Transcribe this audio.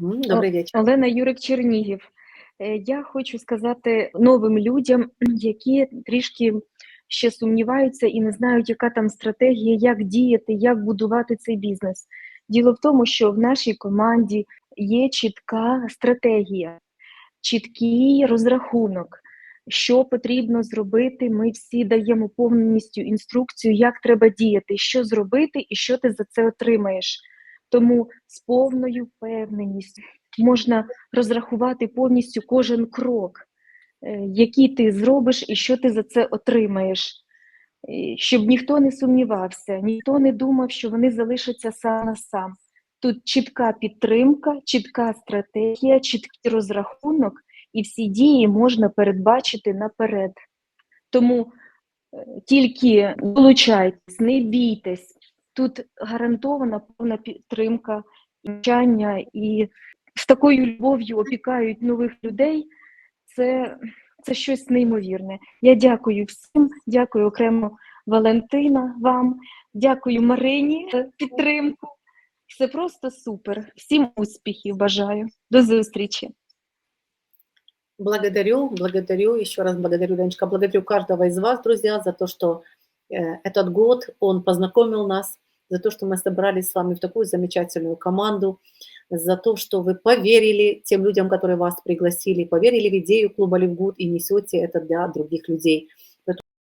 Мгм. Добрый вечер. Олена Юрик Чернігів. Е, Я хочу сказати новим людям, які трішки ще сумніваються і не знають, яка там стратегія, як діяти, як будувати цей бізнес. Діло в тому, що в нашій команді є чітка стратегія, чіткий розрахунок, що потрібно зробити. Ми всі даємо повністю інструкцію, як треба діяти, що зробити і що ти за це отримаєш. Тому з повною впевненістю можна розрахувати повністю кожен крок, е, який ти зробиш і що ти за це отримаєш. Щоб ніхто не сумнівався, ніхто не думав, що вони залишаться сам на сам. Тут чітка підтримка, чітка стратегія, чіткий розрахунок, і всі дії можна передбачити наперед. Тому е, тільки долучайтесь, не бійтесь. Тут гарантована повна підтримка, навчання і з такою любов'ю опікають нових людей. Це, це щось неймовірне. Я дякую всім, дякую окремо Валентина вам, дякую Марині за підтримку. Все просто супер. Всім успіхів бажаю. До зустрічі. Благодарю, благодарю, еще раз благодарю, Леночка, благодарю каждого из вас, друзья, за то, что э, этот год, он познакомил нас, за то, что мы собрались с вами в такую замечательную команду, за то, что вы поверили тем людям, которые вас пригласили, поверили в идею клуба Ливгуд и несете это для других людей.